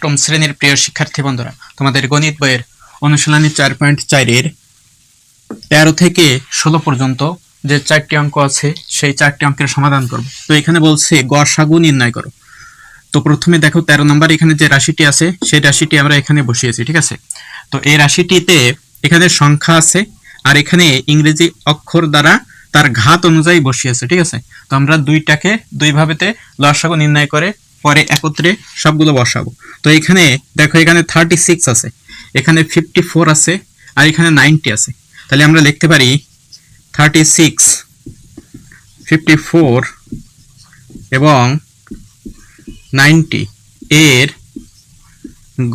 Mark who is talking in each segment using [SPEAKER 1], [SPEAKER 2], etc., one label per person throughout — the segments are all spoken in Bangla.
[SPEAKER 1] অষ্টম শ্রেণির প্রিয় শিক্ষার্থী বন্ধুরা, তোমাদের গণিত বইয়ের অনুশীলনী চার পয়েন্ট চারের তেরো থেকে ষোলো পর্যন্ত যে চারটি অঙ্ক আছে, সেই চারটি অঙ্কের সমাধান করব। তো এখানে বলছে গসাগু নির্ণয় করো। তো প্রথমে দেখো তেরো নম্বর এখানে যে রাশিটি আছে, সেই রাশিটি আমরা এখানে বসিয়েছি, ঠিক আছে? তো এই রাশিটিতে এখানে সংখ্যা আছে, আর এখানে ইংরেজি অক্ষর দ্বারা তার ঘাত অনুযায়ী বসিয়েছে, ঠিক আছে? তো আমরা দুইটাকে দুইভাবেতে লসাগু নির্ণয় করে পরে একত্রে সবগুলো বসাবো। তো এখানে দেখো এখানে থার্টি সিক্স আছে, এখানে ফিফটি ফোর আছে, আর এখানে নাইনটি আছে। তাহলে আমরা লিখতে পারি থার্টি সিক্স ফিফটি ফোর এবং নাইনটি এর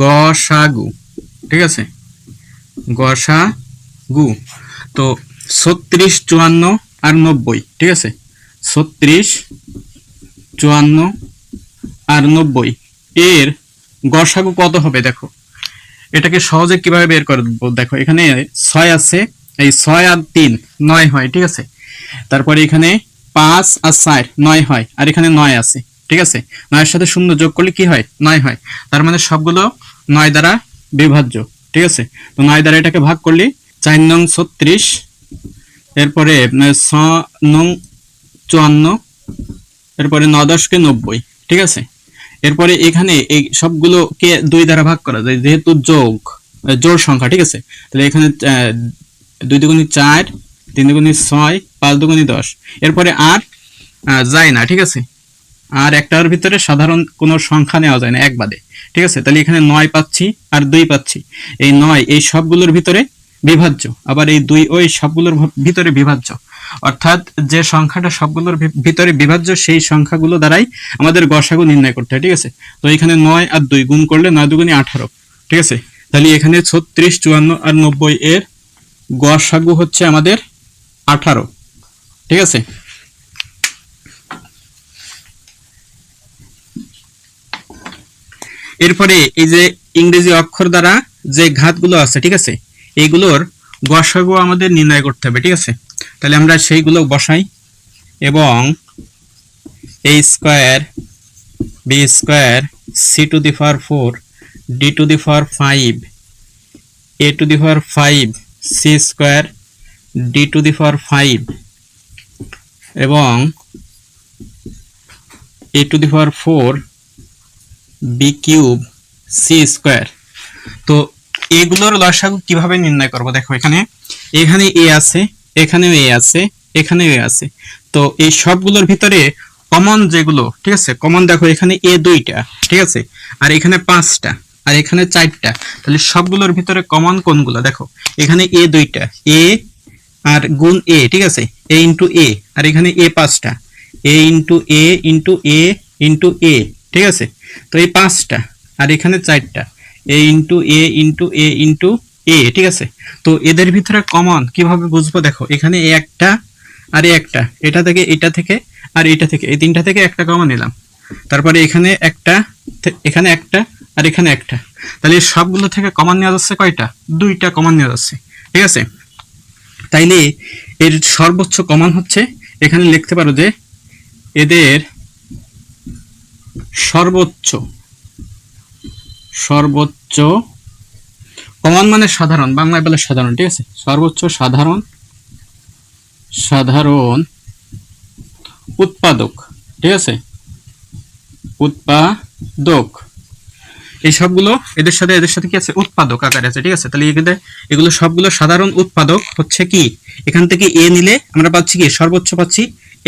[SPEAKER 1] গসাগু, ঠিক আছে? গসা গু তো ছত্রিশ চুয়ান্ন আর নব্বই, ঠিক আছে? ছত্রিশ চুয়ান্ন আর নব্বই। এর গসাগু কত হবে, দেখো? এটাকে সহজে কীভাবে বের করে দেখো, এখানে ছয় আছে, এই ছয় আর তিন, নয় হয়, ঠিক আছে? তারপরে এখানে পাঁচ আর চার, নয় হয়, আর এখানে নয় আছে, ঠিক আছে? নয়ের সাথে শূন্য যোগ করলে কি হয়? নয় হয়। তার মানে সবগুলো নয় দ্বারা বিভাজ্য, ঠিক আছে? তো নয় দ্বারা এটাকে ভাগ করলে চার নং ছত্রিশ, এরপরে ছ নং চুয়ান্ন, এরপরে ন দশকে নব্বই, ঠিক আছে? এরপরে এখানে এই সবগুলোকে দুই দ্বারা ভাগ করা যায়, যেহেতু যোগ জোড় সংখ্যা, ঠিক আছে? তাহলে এখানে দুই দুগুণি চার, তিন দুগুণি ছয়, পাঁচ দুগুণি দশ। এরপরে আর যায় না, ঠিক আছে? আর একটার ভিতরে সাধারণ কোনো সংখ্যা নেওয়া যায় না, এক বাদে, ঠিক আছে? তাহলে এখানে নয় পাচ্ছি আর দুই পাচ্ছি। এই নয়, এই সবগুলোর ভিতরে বিভাজ্য। আবার এই দুই, ওই সবগুলোর ভিতরে বিভাজ্য। অর্থাৎ যে সংখ্যাটা সবগুলোর ভিতরে বিভাজ্য, সেই সংখ্যাগুলো দ্বারাই আমাদের গসাগু নির্ণয় করতে হয়, ঠিক আছে? তো এখানে নয় আর দুই গুণ করলে নয় দুগুণে আঠারো, ঠিক আছে? তাহলে এখানে ছত্রিশ, চুয়ান্ন আর নব্বই এর গসাগু হচ্ছে আমাদের আঠারো, ঠিক আছে? এরপরে এই যে ইংরেজি অক্ষর দ্বারা যে ঘাতগুলো আছে, ঠিক আছে? এগুলোর গসাগু আমাদের নির্ণয় করতে হবে, ঠিক আছে? তাহলে আমরা সেইগুলো বসাই এবং A square B square C to the power four D to the power five A to the power five C square D to the power five এবং A to the power four B cube C square তো এগুলোর লসাগু কীভাবে নির্ণয় করব? দেখো এখানে এখানে এ আছে এখানেও এ আছে, এখানেও এ আছে। তো এই সবগুলোর ভিতরে কমন যেগুলো, ঠিক আছে? কমন দেখো এখানে এ দুইটা, ঠিক আছে? আর এখানে পাঁচটা, আর এখানে চারটা। তাহলে সবগুলোর ভিতরে কমন কোনগুলো? দেখো, এখানে এ দুইটা, এ আর গুণ এ, ঠিক আছে? এ ইন্টু এ, আর এখানে এ পাঁচটা। A into A into A into A, ঠিক আছে? তো এই পাঁচটা, আর এখানে চারটা। A into A into A into A, ঠিক আছে? তো এদের ভিতরে কমন কীভাবে বুঝব? দেখো, এখানে একটা আর একটা। এটা থেকে এটা থেকে আর এটা থেকে। এই তিনটা থেকে একটা কমন নিলাম। তারপরে এখানে একটা এখানে একটা আর এখানে একটা। তাহলে সবগুলো থেকে কমন নেওয়া যাচ্ছে কয়টা? দুইটা কমন নেওয়া যাচ্ছে। ঠিক আছে? তাইলে এর সর্বোচ্চ কমন হচ্ছে, এখানে লিখতে পারো যে এদের সর্বোচ্চ সর্বোচ্চ কমন মানে সাধারণ, বাংলায় বলে সাধারণ, ঠিক আছে? সর্বোচ্চ সাধারণ সাধারণ উৎপাদক, ঠিক আছে? উৎপাদক। এই সবগুলো এদের সাথে এদের সাথে কি আছে? উৎপাদক আকারে আছে, ঠিক আছে? তাহলে এগুলো এগুলো সবগুলো সাধারণ উৎপাদক হচ্ছে কি? এখান থেকে এ নিলে আমরা পাচ্ছি কি? সর্বোচ্চ পাচ্ছি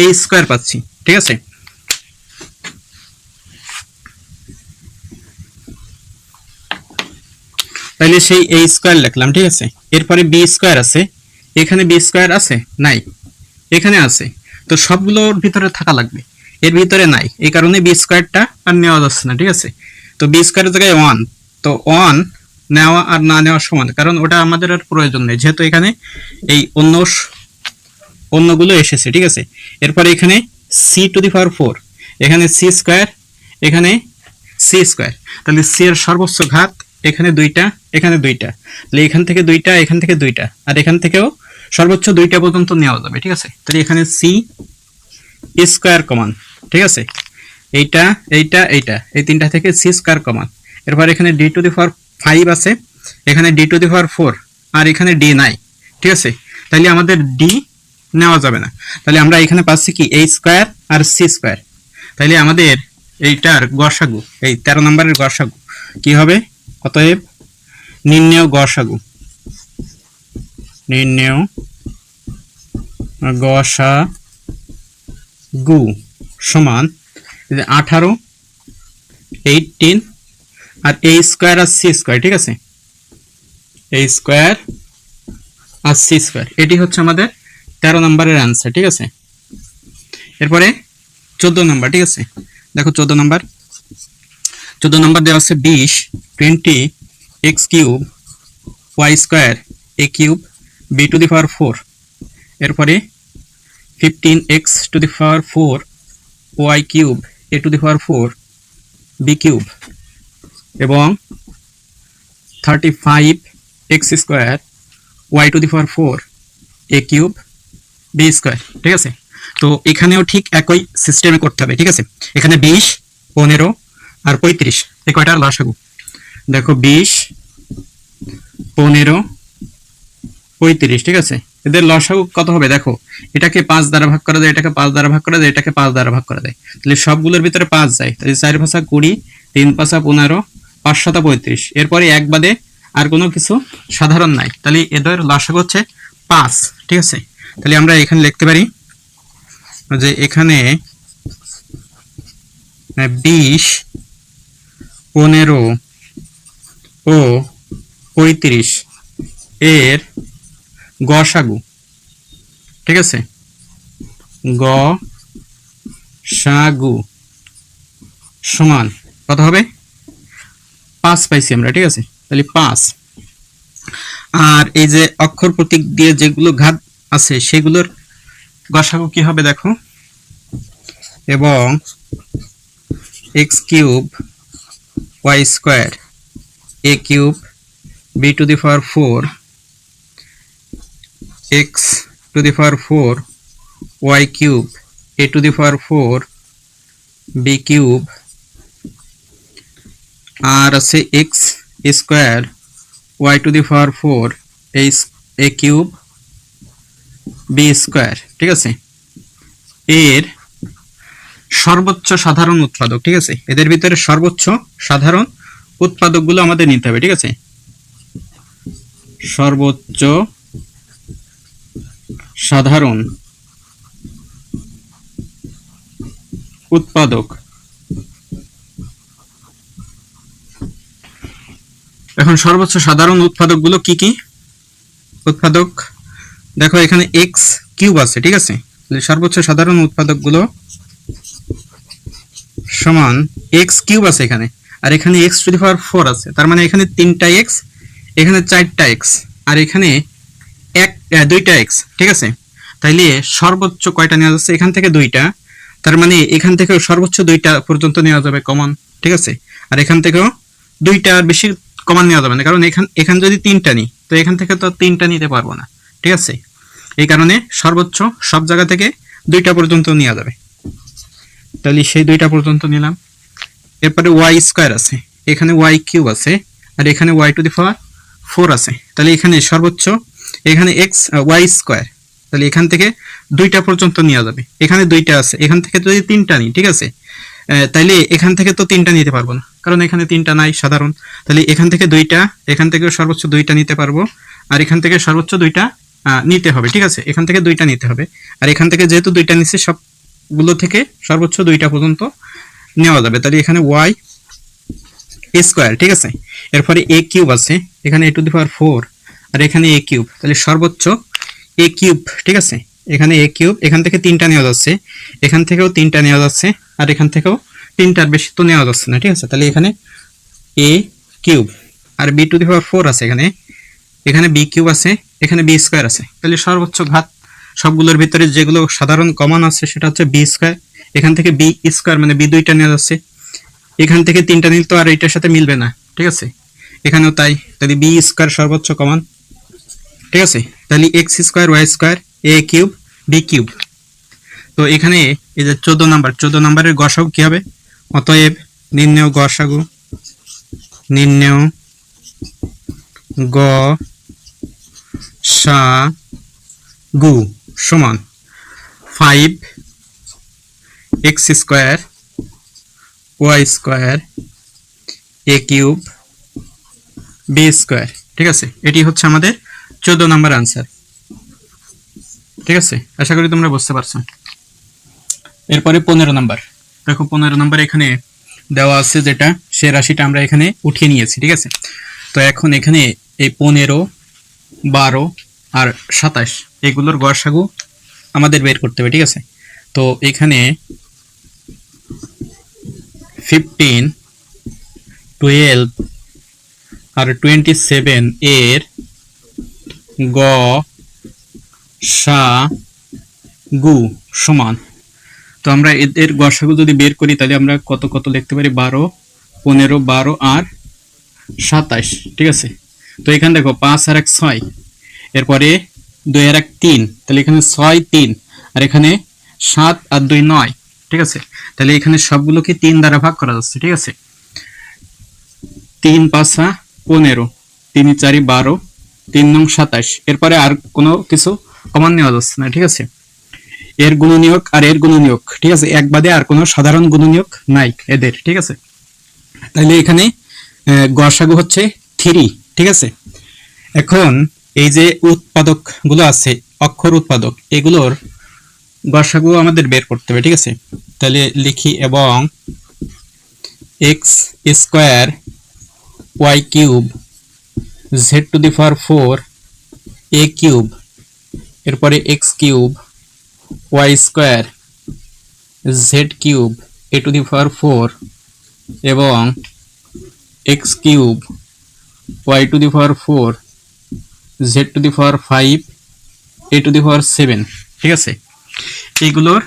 [SPEAKER 1] এ স্কোয়ার পাচ্ছি, ঠিক আছে? তাহলে সেই এ স্কোয়ার লিখলাম, ঠিক আছে? এরপরে বি স্কোয়ার আছে। এখানে বি স্কোয়ার আছে? নাই। এখানে আছে। তো সবগুলোর ভিতরে থাকা লাগবে। এর ভিতরে নাই। এই কারণে বি স্কোয়ারটা আর নেওয়া যাচ্ছে না, ঠিক আছে? তো বি স্কোয়ারের জায়গায় ওয়ান তো ওয়ান নেওয়া আর না নেওয়া সমান। কারণ ওটা আমাদের আর প্রয়োজন নেই। যেহেতু এখানে এই অন্য অন্যগুলো এসেছে, ঠিক আছে? এরপরে এখানে C to the power four এখানে সি স্কোয়ার এখানে সি স্কোয়ার তাহলে সি এর সর্বোচ্চ ঘাত এখানে দুইটা এখানে দুইটা। তাহলে এখান থেকে দুইটা, এখান থেকে দুইটা। আর এখান থেকেও সর্বোচ্চ দুইটা পর্যন্ত নেওয়া যাবে, ঠিক আছে? তাহলে এখানে সি স্কোয়ার কমান ঠিক আছে? এইটা এইটা এইটা। এই তিনটা থেকে সি স্কোয়ার কমান এরপর এখানে D to the power five আছে, এখানে D to the power four আর এখানে ডি নাই, ঠিক আছে? তাহলে আমাদের ডি নেওয়া যাবে না। তাহলে আমরা এখানে পাচ্ছি কি? এই স্কোয়ার আর সি স্কোয়ার তাহলে আমাদের এইটার গসাগু, এই তেরো নম্বরের গসাগু, কি হবে? অতএব নির্ণেয় গসাগু। নির্ণেয় গসা গু সমান আঠারো এইটিন আর এ স্কোয়ার আর সি স্কোয়ার ঠিক আছে? এ স্কোয়ার আর সি স্কোয়ার এটি হচ্ছে আমাদের তেরো নম্বরের অ্যান্সার ঠিক আছে? এরপরে চোদ্দ নম্বর, ঠিক আছে? দেখো চোদ্দ নম্বর। চোদ্দ নম্বর দেওয়া আছে বিশ twenty X cube, Y square, A cube, B to the power four. এরপরে fifteen X to the power four, Y cube, A to the power four, B cube. এবং thirty five X square, Y to the power four, A cube, B square. ঠিক আছে? তো এখানেও ঠিক একই সিস্টেমে করতে হবে, ঠিক আছে? এখানে বিশ, পনেরো আর পঁয়ত্রিশ। এই কয়টার লসাগু দেখো বিশ, পনেরো, পঁয়ত্রিশ, ঠিক আছে? এদের লসাগু কত হবে? দেখো, এটাকে পাঁচ দ্বারা ভাগ করা যায়, এটাকে পাঁচ দ্বারা ভাগ করা যায়, এটাকে পাঁচ দ্বারা ভাগ করা যায়। তাহলে সবগুলোর ভিতরে পাঁচ যায়। তাহলে চার পাঁচা কুড়ি, তিন পাঁচা পনেরো, পাঁচ শত পঁয়ত্রিশ। এরপরে এক বাদে আর কোনো কিছু সাধারণ নাই। তাহলে এদের লসাগু হচ্ছে পাঁচ, ঠিক আছে? তাহলে আমরা এখানে লিখতে পারি যে এখানে বিশ পনেরো ও পঁয়ত্রিশ এর গসাগু ঠিক আছে? গ সাগু সমান কত হবে? পাঁচ পাইছি আমরা, ঠিক আছে? তাহলে পাঁচ। আর এই যে অক্ষর প্রতীক দিয়ে যেগুলো ঘাত আছে, সেগুলোর গসাগু কি হবে দেখো? এবং X cube Y square A cube B to the power four X to the power four Y cube A to the power four B cube আর আছে X square Y to the power four এই এ কিউব বি স্কোয়ার ঠিক আছে? এর সর্বোচ্চ সাধারণ উৎপাদক, ঠিক আছে? এদের ভিতরে সর্বোচ্চ সাধারণ উৎপাদকগুলো আমাদের নিতে হবে, ঠিক আছে? সর্বোচ্চ সাধারণ উৎপাদক। এখন সর্বোচ্চ সাধারণ উৎপাদকগুলো কি কি? উৎপাদক, দেখো এখানে এক্স কিউব আছে, ঠিক আছে? সর্বোচ্চ সাধারণ উৎপাদকগুলো সমান এক্স কিউব আছে এখানে। আর এখানে X to the power four আছে। তার মানে এখানে তিনটা এক্স এখানে চারটা এক্স আর এখানে এক দুইটা এক্স ঠিক আছে? তাইলে সর্বোচ্চ কয়টা নেওয়া যাচ্ছে? এখান থেকে দুইটা। তার মানে এখান থেকেও সর্বোচ্চ দুইটা পর্যন্ত নেওয়া যাবে কমন ঠিক আছে? আর এখান থেকেও দুইটা বেশি কমন নেওয়া যাবে না। কারণ এখান এখান যদি তিনটা নিই তো এখান থেকে তো তিনটা নিতে পারব না, ঠিক আছে? এই কারণে সর্বোচ্চ সব জায়গা থেকে দুইটা পর্যন্ত নেওয়া যাবে। তাহলে সেই দুইটা পর্যন্ত নিলাম। এরপরে ওয়াই স্কোয়ার আছে। এখানে ওয়াই কিউব আছে, আর এখানে Y to the power four আছে। তাহলে এখানে সর্বোচ্চ, এখানে এক্স ওয়াই স্কোয়ার তাহলে এখান থেকে দুইটা পর্যন্ত নেওয়া যাবে। এখানে দুইটা আছে, এখান থেকে যদি তিনটা নিই, ঠিক আছে? তাইলে এখান থেকে তো তিনটা নিতে পারব না, কারণ এখানে তিনটা নাই, সাধারণ। তাহলে এখান থেকে দুইটা, এখান থেকে সর্বোচ্চ দুইটা নিতে পারব, আর এখান থেকে সর্বোচ্চ দুইটা নিতে হবে, ঠিক আছে? এখান থেকে দুইটা নিতে হবে। আর এখান থেকে যেহেতু দুইটা নিচ্ছে সবগুলো থেকে সর্বোচ্চ দুইটা পর্যন্ত নেওয়া যাবে। তাহলে এখানে ওয়াই স্কোয়ার ঠিক আছে? এরপরে এ কিউব আছে, এখানে এ টু দি পাওয়ার ফোর আর এখানে এ কিউব তাহলে সর্বোচ্চ এ কিউব ঠিক আছে? এখানে এ কিউব এখান থেকে তিনটা নেওয়া যাচ্ছে। এখান থেকেও তিনটা নেওয়া যাচ্ছে, আর এখান থেকেও তিনটার বেশি তো নেওয়া যাচ্ছে না, ঠিক আছে? তাহলে এখানে A cube R B to the power four আছে এখানে। এখানে বি কিউব আছে, এখানে বি স্কোয়ার আছে। তাহলে সর্বোচ্চ ঘাত সবগুলোর ভিতরে যেগুলো সাধারণ কমন আছে সেটা হচ্ছে বি স্কোয়ার এখান থেকে বি স্কোয়ার মানে বি দুইটা নেওয়া যাচ্ছে। এখান থেকে তিনটা নিল তো আর এইটার সাথে মিলবে না, ঠিক আছে? এখানেও তাই, তাহলে বি স্কোয়ার সর্বোচ্চ কমন ঠিক আছে? তাহলে X square Y square A cube B cube তো এখানে এই যে চোদ্দ নাম্বার, চোদ্দ নাম্বারের গসাগু কি হবে? অতএব নির্ণয় গসাগু, নির্ণয় গ সা গু সমান five X square Y square A cube B square ঠিক আছে? এটি হচ্ছে আমাদের চোদ্দ নম্বর আনসার ঠিক আছে? আশা করি তোমরা বুঝতে পারছ। এরপরে পনেরো নাম্বার। দেখো, পনেরো নাম্বার এখানে দেওয়া আছে যেটা, সে রাশিটা আমরা এখানে উঠিয়ে নিয়েছি, ঠিক আছে? তো এখন এখানে এই পনেরো, বারো আর সাতাশ, এগুলোর গড়সাগু আমাদের বের করতে হবে, ঠিক আছে? তো এখানে ফিফটিন টুয়েলভ আর টোয়েন্টি সেভেন এর গ সা গু সমান। তো আমরা এদের গসাগু যদি বের করি, তাহলে আমরা কত কত লিখতে পারি? বারো, পনেরো, বারো আর সাতাশ, ঠিক আছে? তো এখানে দেখো পাঁচ আর এক ছয়। এরপরে দুই আর এক তিন। তাহলে এখানে ছয় তিন, আর এখানে সাত আর দুই নয়, ঠিক আছে? তাহলে এখানে সবগুলোকে তিন দ্বারা ভাগ করা যাচ্ছে, ঠিক আছে? তিন পাঁচা পনেরো, তিন চারি বারো, তিন নং সাতাশ। এরপরে আর কোনো কিছু কমান নেওয়া যাচ্ছে না, ঠিক আছে? এর গুণনীয়ক আর এর গুণনীয়ক, ঠিক আছে? এক বাদে আর কোনো সাধারণ গুণনীয়ক নাই এদের, ঠিক আছে? তাহলে এখানে গসাগু হচ্ছে থ্রি, ঠিক আছে? এখন এই যে উৎপাদকগুলো আছে, অক্ষর উৎপাদক, এগুলোর গসাগু আমাদের বের করতে হবে, ঠিক আছে? তাহলে লিখি এবং X square Y cube Z to the power four A cube এরপরে X cube Y square Z cube A to the power four এবং X cube Y to the power four Z to the power five A to the power seven ঠিক আছে? এইগুলোর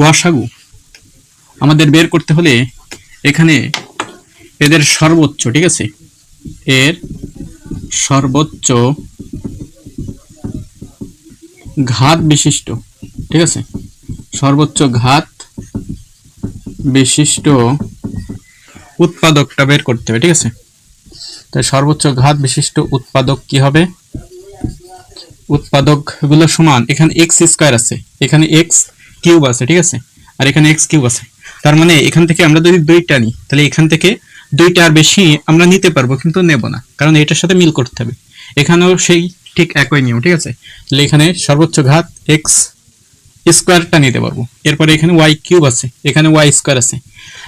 [SPEAKER 1] গসাগু। আমাদের বের করতে হলে এখানে এদের সর্বোচ্চ, ঠিক আছে? এর সর্বোচ্চ ঘাত বিশিষ্ট, ঠিক আছে? সর্বোচ্চ ঘাত বিশিষ্ট উৎপাদকটা বের করতে হবে, ঠিক আছে? তাই সর্বোচ্চ ঘাত বিশিষ্ট উৎপাদক কি হবে? উৎপাদকগুলো সমান, এখানে এক্স স্কোয়ার আছে, এখানে এক্স কিউব আছে, ঠিক আছে? আর এখানে এক্স কিউব আছে। তার মানে এখান থেকে আমরা যদি দুইটা নিই, তাহলে এখান থেকে দুইটা আর বেশি আমরা নিতে পারব, কিন্তু নেব না, কারণ এটার সাথে মিল করতে হবে। এখানেও সেই ঠিক একই নিয়ম, ঠিক আছে? তাহলে এখানে সর্বোচ্চ ঘাত এক্স স্কোয়ারটা নিতে পারব। এরপরে এখানে ওয়াই কিউব আছে, এখানে ওয়াই স্কোয়ার আছে।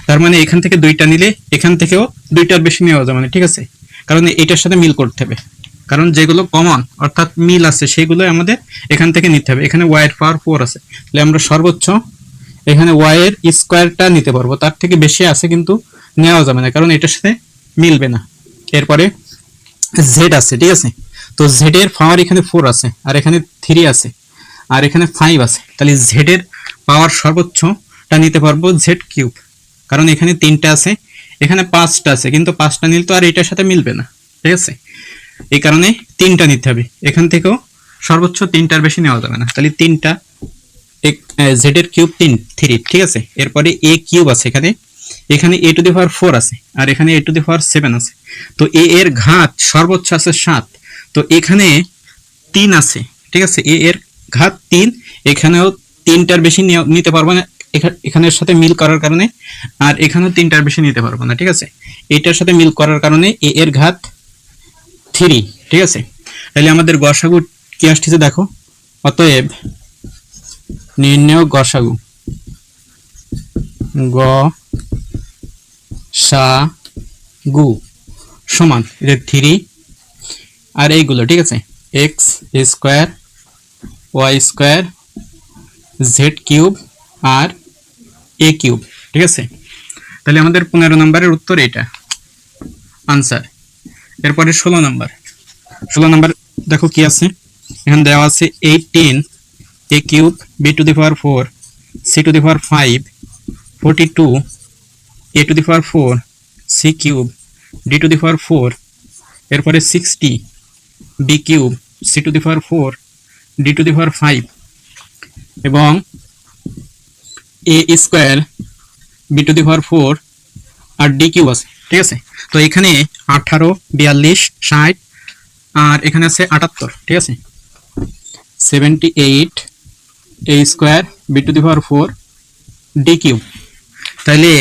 [SPEAKER 1] তার মানে এখান থেকে দুইটা নিলে এখান থেকেও দুইটার বেশি নেওয়া যাবে মানে ঠিক আছে? কারণ এটার সাথে মিল করতে হবে। কারণ যেগুলো কমন অর্থাৎ মিল আছে সেগুলো আমাদের এখান থেকে নিতে হবে। এখানে ওয়াই এর পাওয়ার ফোর আছে। তাহলে আমরা সর্বোচ্চ এখানে ওয়াই এর স্কোয়ারটা নিতে পারব। তার থেকে বেশি আছে কিন্তু নেওয়া যাবে না, কারণ এটার সাথে মিলবে না। এরপরে জেড আছে, ঠিক আছে? তো জেড এর পাওয়ার এখানে ফোর আছে, আর এখানে থ্রি আছে, আর এখানে ফাইভ আছে। তাহলে জেড এর পাওয়ার সর্বোচ্চটা নিতে পারব জেড কিউব কারণ এখানে তিনটা আছে এখানে পাঁচটা আছে, কিন্তু পাঁচটা নিলে তো আর এটার সাথে মিলবে না, ঠিক আছে? এই কারণে তিনটা নিতে হবে। এখান থেকেও সর্বোচ্চ তিনটার বেশি নেওয়া যাবে না। তাহলে তিনটা জেড এর কিউব তিন থ্রি ঠিক আছে? এরপরে এ কিউব আছে এখানে। এখানে এ টু দি পাওয়ার ফোর আছে, আর এখানে এ টু দি পাওয়ার সেভেন আছে। তো এ এর ঘাত সর্বোচ্চ আছে সাত। তো এখানে তিন আছে, ঠিক আছে? এ এর ঘাত তিন, এখানেও তিনটার বেশি নিতে পারব না। এখানের সাথে মিল করার কারণে আর এখানেও তিনটার বেশি নিতে পারব না, ঠিক আছে? এটার সাথে মিল করার কারণে এ এর ঘাত থ্রি, ঠিক আছে? তাহলে আমাদের গসাগু কি আসতেছে দেখো? অতএব নির্ণয় গসাগু। গ সা গু সমান এটা থ্রি আর এইগুলো, ঠিক আছে? X square, Y square, Z cube আর এ কিউব ঠিক আছে? তাহলে আমাদের পনেরো নম্বরের উত্তর এটা। আনসার এরপরে ষোলো নাম্বার। ষোলো নাম্বার, দেখো কি আছে? এখানে দেওয়া আছে eighteen A cube B to the power four C to the power five forty two A to the power four C cube D to the power four এরপরে sixty B cube C to the power four D to the power five এবং A square B to the power four R D cube আছে, ঠিক আছে? তো এখানে আঠারো, বিয়াল্লিশ, ষাট, আর এখানে আছে আটাত্তর, ঠিক আছে? Seventy eight A square B to the power four D cube তাহলে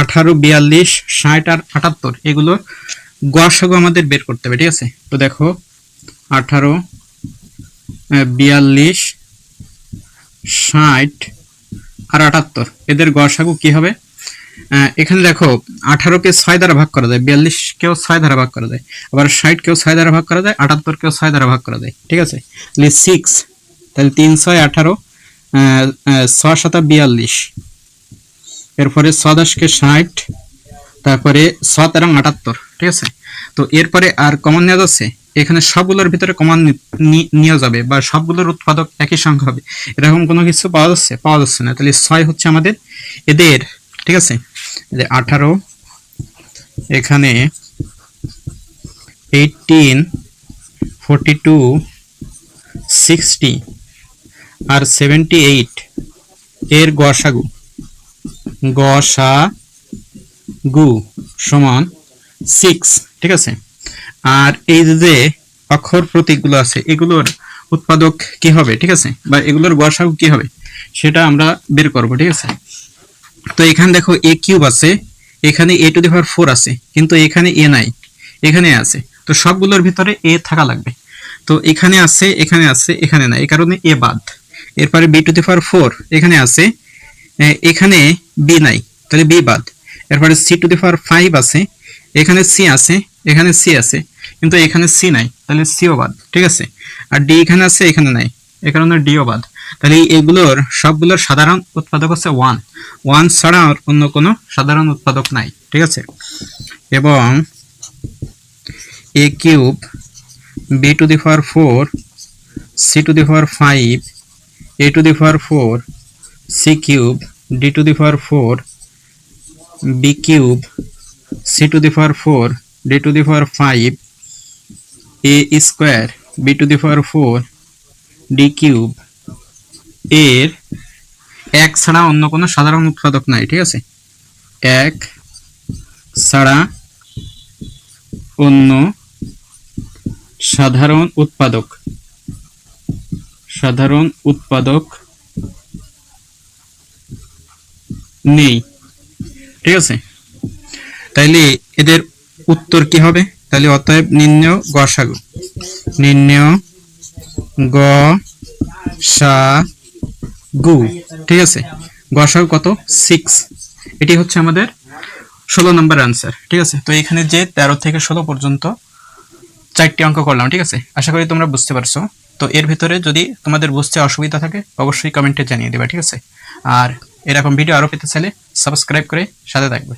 [SPEAKER 1] আঠারো, বিয়াল্লিশ, ষাট আর আটাত্তর, এগুলো গসাগু আমাদের বের করতে হবে, ঠিক আছে? তো দেখো, আঠারো বিয়াল্লিশ, ষাট আর আটাত্তর। এদের গসাগু কি হবে? এখানে দেখো, আঠারোকে ছয় দ্বারা ভাগ করা যায় বিয়াল্লিশ কেও ছয় দ্বারা ভাগ করা যায়, আবার ষাট কেও ছয় দ্বারা ভাগ করা যায় আটাত্তর কেও ছয় দ্বারা ভাগ করা যায়, ঠিক আছে? তাহলে সিক্স তাহলে তিন ছয় আঠারো ছয় সাতা বিয়াল্লিশ। এরপরে ছদাশকে ষাট, তারপরে সাত এবং আটাত্তর, ঠিক আছে? তো এরপরে আর কমন নেওয়া যাচ্ছে? এখানে সবগুলোর ভিতরে কমন নিয়ে যাবে বা সবগুলোর উৎপাদক একই সংখ্যা হবে। এরকম কোনো কিছু পাওয়া যাচ্ছে? পাওয়া যাচ্ছে না। তাহলে ছয় হচ্ছে আমাদের এদের, ঠিক আছে? যে আঠারো, এখানে এইটিন ফোরটি টু সিক্সটি আর সেভেন্টি এইট এর গসাগু। গসা গু সমান সিক্স ঠিক আছে? আর এই যে অক্ষর প্রতীকগুলো আছে, এগুলোর উৎপাদক কি হবে, ঠিক আছে? বা এগুলোর গসাগু কি হবে, সেটা আমরা বের করব, ঠিক আছে? তো এখানে দেখো এ কিউব আছে, এখানে এ টু দি পাওয়ার ফোর আছে, কিন্তু এখানে এ নাই, এখানে আছে। তো সবগুলোর ভিতরে এ থাকা লাগবে। তো এখানে আছে এখানে আছে, এখানে নাই, এই কারণে এ বাদ। এরপরে B to the power four এখানে আছে এখানে বি নাই, তাহলে বি বাদ। এরপরে C to the power five আছে, এখানে সি আছে এখানে সি আছে, কিন্তু এখানে সি নাই, তাহলে সিও বাদ, ঠিক আছে? আর ডি এখানে আছে, এখানে নাই, এ কারণে ডিও বাদ। তাহলে এগুলোর সবগুলোর সাধারণ উৎপাদক হচ্ছে ওয়ান ওয়ান ছাড়া অন্য কোনো সাধারণ উৎপাদক নাই, ঠিক আছে? এবং A cube B to the power four C to the power five A to the power four C cube D to the power four B cube C to the power four D to the power five A square B to the power four D cube এর এক ছাড়া অন্য কোনো সাধারণ উৎপাদক নাই, ঠিক আছে? এক ছাড়া অন্য সাধারণ উৎপাদক সাধারণ উৎপাদক নেই, ঠিক আছে? তাইলে এদের উত্তর কি হবে? তাহলে অতএব নির্ণয় গসাগু। নির্ণয় গ সা গু ঠিক আছে? গসাগু কত? সিক্স এটি হচ্ছে আমাদের ষোলো নম্বর আনসার ঠিক আছে? তো এখানে যে তেরো থেকে ষোলো পর্যন্ত চারটি অঙ্ক করলাম, ঠিক আছে? আশা করি তোমরা বুঝতে পারছ। তো এর ভিতরে যদি তোমাদের বুঝতে অসুবিধা থাকে, অবশ্যই কমেন্টে জানিয়ে দেবে, ঠিক আছে? আর এরকম ভিডিও আরও পেতে চাইলে সাবস্ক্রাইব করে সাথে থাকবে।